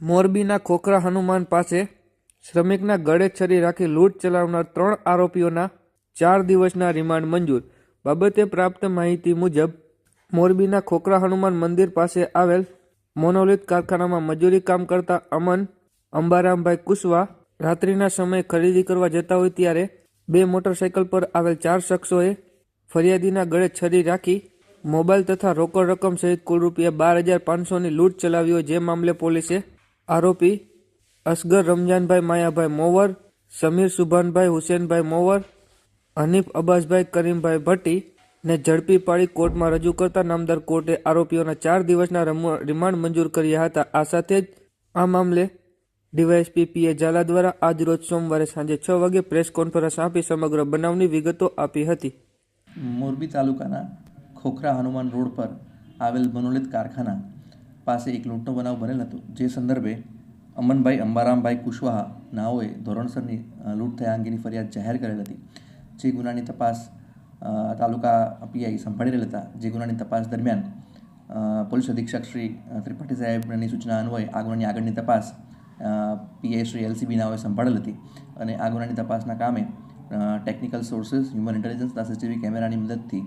મોરબીના ખોખરા હનુમાન પાસે શ્રમિકના ગળે છરી રાખી લૂંટ ચલાવનાર ત્રણ આરોપીઓના ચાર દિવસના રિમાન્ડ મંજૂર. બાબતે પ્રાપ્ત માહિતી મુજબ, મોરબીના ખોખરા હનુમાન મંદિર પાસે આવેલ મોનોલિથ કારખાનામાં મજૂરી કામ કરતા અમન, અંબારામભાઈ કુશવા રાત્રિના સમયે ખરીદી કરવા જતા હોય ત્યારે બે મોટરસાયકલ પર આવેલ ચાર શખ્સોએ ફરિયાદીના ગળે છરી રાખી મોબાઈલ તથા રોકડ રકમ સહિત કુલ રૂપિયા બાર હજાર પાંચસોની લૂંટ ચલાવી જે મામલે પોલીસે આરોપી અસગર રમજાનભાઈ માયાભાઈ મોવર, સમીર સુભાનભાઈ હુસેનભાઈ મોવર, હનીફ અબ્બાસભાઈ કરીમભાઈ ભટ્ટી ને ઝડપી પાડી કોર્ટમાં રજૂ કરતા નામદાર કોર્ટે આરોપીઓના ચાર દિવસના રમ- રિમાન્ડ મંજૂર કર્યા હતા. આ સાથે જ આ મામલે ડીવાયએસપી પીએ ઝાલા દ્વારા આજરોજ સોમવારે સાંજે છ વાગે પ્રેસ કોન્ફરન્સ આપી સમગ્ર બનાવની વિગતો આપી હતી. મોરબી તાલુકાના ખોખરા હનુમાન રોડ પર આવેલ મનોલિત કારખાના પાસે એક લૂંટનો બનાવ બનેલ હતો. જે સંદર્ભે અમનભાઈ અંબારામભાઈ કુશવાહા નાઓએ ધોરણસરની લૂંટ થયા અંગેની ફરિયાદ જાહેર કરેલ હતી. જે ગુનાની તપાસ તાલુકા પીઆઈ સંભાળી રહેલ હતા. જે ગુનાની તપાસ દરમિયાન પોલીસ અધિક્ષક શ્રી ત્રિપાઠી સાહેબની સૂચના અન્વયે આ ગુનાની આગળની તપાસ પીઆઈ શ્રી એલસીબી નાઓએ સંભાળેલ હતી. અને આ ગુનાની તપાસના કામે technical sources, human intelligence CCTV કેમેરાની મદદથી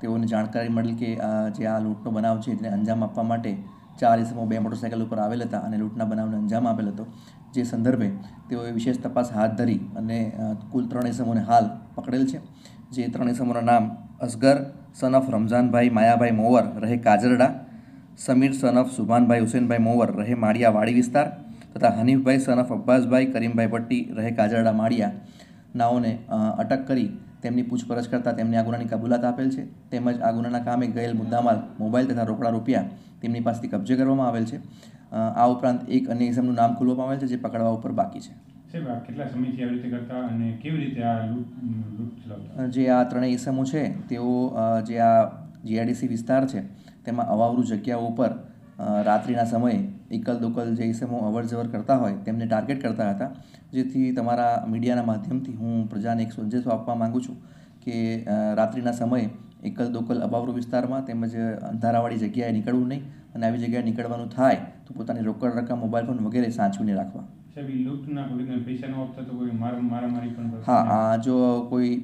તેઓને જાણકારી મળી કે આ જે આ લૂંટનો બનાવ છે તેને અંજામ આપવા માટે ચાર ઇસમો બે મોટરસાયકલ ઉપર આવેલ હતા અને લૂંટના બનાવને અંજામ આપેલ હતો. જે સંદર્ભે તેઓએ વિશેષ તપાસ હાથ ધરી અને કુલ ત્રણ ઇસમોને હાલ પકડેલ છે. જે ત્રણ ઇસમોના નામ અસગર સન ઓફ રમઝાનભાઈ, માયાભાઈ મોવર, રહે કાજરડા. સમીર સન ઓફ સુભાનભાઈ, હુસેનભાઈ મોવર, રહે માળિયા, વાડી વિસ્તાર. તથા હનીફભાઈ સન ઓફ અબ્બાસભાઈ, કરીમભાઈ ભટ્ટી, રહે કાજરડા, માળિયા. નાઓને અટક કરી તેમની પૂછપરછ કરતાં તેમને આ ગુનાની કબૂલાત આપેલ છે. તેમજ આ ગુનાના કામે ગયેલ મુદ્દામાલ મોબાઈલ તથા રોકડા રૂપિયા તેમની પાસેથી કબજે કરવામાં આવેલ છે. આ ઉપરાંત એક અન્ય ઇસમનું નામ ખોલવામાં આવેલ છે જે પકડવા ઉપર બાકી છે. કેટલા સમયથી આવી રીતે કરતા અને કેવી રીતે આ જે આ ત્રણેય ઇસમો છે તેઓ જે આ જીઆઈડીસી વિસ્તાર છે તેમાં અવાવરું જગ્યાઓ ઉપર રાત્રિના સમયે એકલ દોકલ જે ઇસમો અવર જવર કરતા હોય તેમને ટાર્ગેટ કરતા હતા. જેથી તમારા મીડિયાના માધ્યમથી હું પ્રજાને એક સંદેશો આપવા માગું છું કે રાત્રિના સમયે એકલ દોકલ અભાવરૂ વિસ્તારમાં તેમજ અંધારાવાળી જગ્યાએ નીકળવું નહીં અને આવી જગ્યાએ નીકળવાનું થાય તો પોતાની રોકડ રકમ મોબાઈલ ફોન વગેરે સાચવીને રાખવા. હા જો કોઈ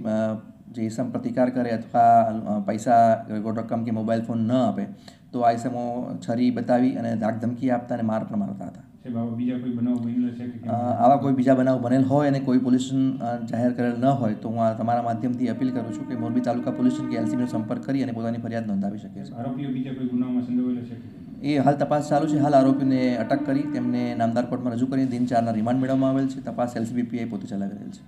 જે ઈસમ પ્રતિકાર કરે અથવા પૈસા ગોટ રકમ કે મોબાઈલ ફોન ન આપે તો આ ઈસમો છરી બતાવી અને ધાક ધમકી આપતા અને માર પણ મારતા હતા. આવા કોઈ બીજા બનાવ બનેલ હોય અને કોઈ પોલીસ જાહેર કરેલ ન હોય તો હું તમારા માધ્યમથી અપીલ કરું છું કે મોરબી તાલુકા પોલીસ કે એલસીબીનો સંપર્ક કરી અને પોતાની ફરિયાદ નોંધાવી શકે છે? એ હાલ તપાસ ચાલુ છે. હાલ આરોપીને અટક કરી તેમને નામદાર કોર્ટમાં રજૂ કરી દિન ચારના રિમાન્ડ મેળવવામાં આવેલ છે. તપાસ એલસીબી પીઆઈ પોતે ચલાવી રહેલ છે.